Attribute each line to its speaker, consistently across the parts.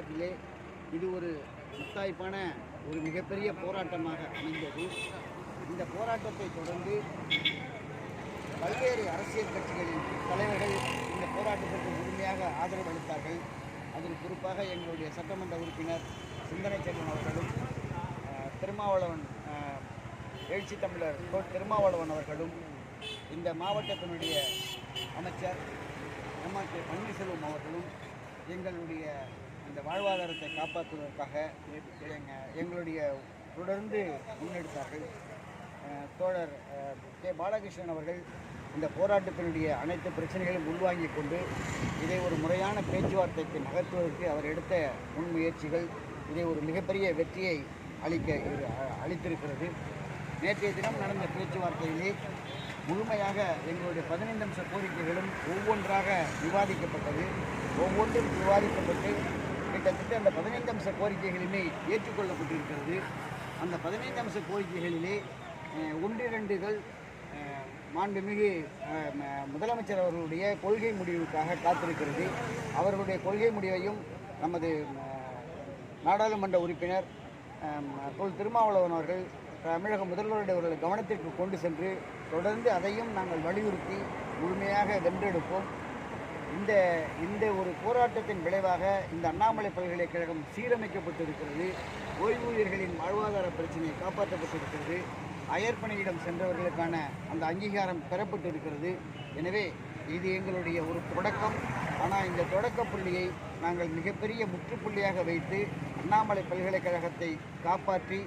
Speaker 1: வரலாற்றிலே இது ஒரு முத்தாய்ப்பான ஒரு மிகப்பெரிய போராட்டமாக அமைந்தது இந்த போராட்டத்தை தொடர்ந்து பல்வேறு அரசியல் கட்சிகளின் தலைவர்கள் இந்த போராட்டத்திற்கு முழுமையாக ஆதரவு அளித்தார்கள் அதில் குறிப்பாக எங்களுடைய சட்டமன்ற உறுப்பினர் சிந்தனை செல்வன் அவர்களும் திருமாவளவன் எழுச்சி தமிழர் கோ. திருமாவளவன் அவர்களும் இந்த மாவட்டத்தினுடைய அமைச்சர் எம் ஆர் கே பன்னீர்செல்வம் அவர்களும் எங்களுடைய இந்த வாழ்வாதாரத்தை காப்பாற்றுவதற்காக எங்களுடைய தொடர்ந்து முன்னெடுத்தார்கள். தோழர் கே. பாலகிருஷ்ணன் அவர்கள் இந்த போராட்டத்தினுடைய அனைத்து பிரச்சனைகளையும் உள்வாங்கிக் கொண்டு இதை ஒரு முறையான பேச்சுவார்த்தைக்கு நகர்த்துவதற்கு அவர் எடுத்த முன்முயற்சிகள் இதை ஒரு மிகப்பெரிய வெற்றியை அளிக்க அளித்திருக்கிறது. நேற்றைய தினம் நடந்த பேச்சுவார்த்தையிலே முழுமையாக எங்களுடைய பதினைந்து அம்ச கோரிக்கைகளும் ஒவ்வொன்றாக விவாதிக்கப்பட்டது. ஒவ்வொன்றும் விவாதிக்கப்பட்டு கிட்டத்தட்ட அந்த பதினைந்து அம்ச கோரிக்கைகளுமே ஏற்றுக்கொள்ளப்பட்டிருக்கிறது. அந்த பதினைந்து அம்ச கோரிக்கைகளிலே ஒன்றிரண்டுகள் மாண்புமிகு முதலமைச்சர் அவர்களுடைய கொள்கை முடிவுக்காக காத்திருக்கிறது. அவர்களுடைய கொள்கை முடிவையும் நமது நாடாளுமன்ற உறுப்பினர் தொல் திருமாவளவன் அவர்கள் தமிழக முதல்வருடைய ஒரு கவனத்திற்கு கொண்டு சென்று தொடர்ந்து அதையும் நாங்கள் வலியுறுத்தி முழுமையாக வென்றெடுப்போம். இந்த இந்த ஒரு போராட்டத்தின் விளைவாக இந்த அண்ணாமலை பல்கலைக்கழகம் சீரமைக்கப்பட்டிருக்கிறது. ஓய்வூதியர்களின் வாழ்வாதார பிரச்சனையை காப்பாற்றப்பட்டிருக்கிறது. அயற்பணியிடம் சென்றவர்களுக்கான அந்த அங்கீகாரம் பெறப்பட்டிருக்கிறது. எனவே இது எங்களுடைய ஒரு தொடக்கம். ஆனால் இந்த தொடக்க புள்ளியை நாங்கள் மிகப்பெரிய முற்றுப்புள்ளியாக வைத்து அண்ணாமலை பல்கலைக்கழகத்தை காப்பாற்றி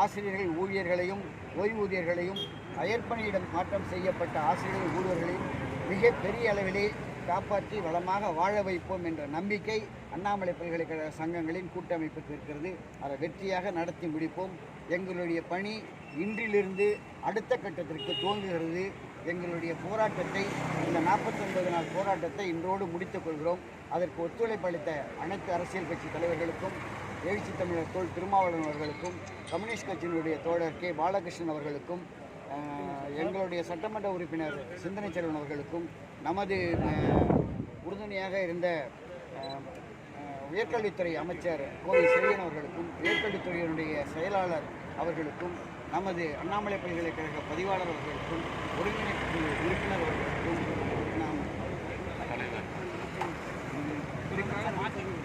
Speaker 1: ஆசிரியர்கள் ஊழியர்களையும் ஓய்வூதியர்களையும் அயற்பணியிடம் மாற்றம் செய்யப்பட்ட ஆசிரியர்கள் ஊழியர்களையும் மிக பெரிய அளவிலே காப்பாற்றி வளமாக வாழ வைப்போம் என்ற நம்பிக்கை அண்ணாமலை பல்கலைக்கழக சங்கங்களின் கூட்டமைப்புக்கு இருக்கிறது. அதை வெற்றியாக நடத்தி முடிப்போம். எங்களுடைய பணி இன்றிலிருந்து அடுத்த கட்டத்திற்கு துவங்குகிறது. எங்களுடைய போராட்டத்தை இந்த நாற்பத்தொன்பது நாள் போராட்டத்தை இன்றோடு முடித்துக் கொள்கிறோம். அதற்கு ஒத்துழைப்பு அளித்த அனைத்து அரசியல் கட்சி தலைவர்களுக்கும் எழுச்சி தமிழர் தோல் திருமாவளவன் அவர்களுக்கும் கம்யூனிஸ்ட் கட்சியினுடைய தோழர் கே. பாலகிருஷ்ணன் அவர்களுக்கும் எங்களுடைய சட்டமன்ற உறுப்பினர் சிந்தனை செல்வன் அவர்களுக்கும் நமது உறுதுணையாக இருந்த உயர்கல்வித்துறை அமைச்சர் கோவை செழியன் அவர்களுக்கும் உயர்கல்வித்துறையினுடைய செயலாளர் அவர்களுக்கும் நமது அண்ணாமலை பல்கலைக்கழக பதிவாளர் அவர்களுக்கும் ஒருங்கிணைப்பு உறுப்பினர் அவர்களுக்கும் நாம்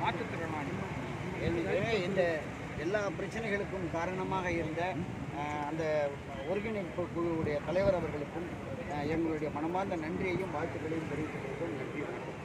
Speaker 2: மாற்றுத்திறனாளி
Speaker 1: இந்த எல்லா பிரச்சனைகளுக்கும் காரணமாக இருந்த அந்த ஒருங்கிணைப்பு குழுவுடைய தலைவர் அவர்களுக்கும் எங்களுடைய மனமார்ந்த நன்றியையும் வாழ்த்துக்களையும் தெரிவித்துக் கொள்வோம் நன்றி வணக்கம்.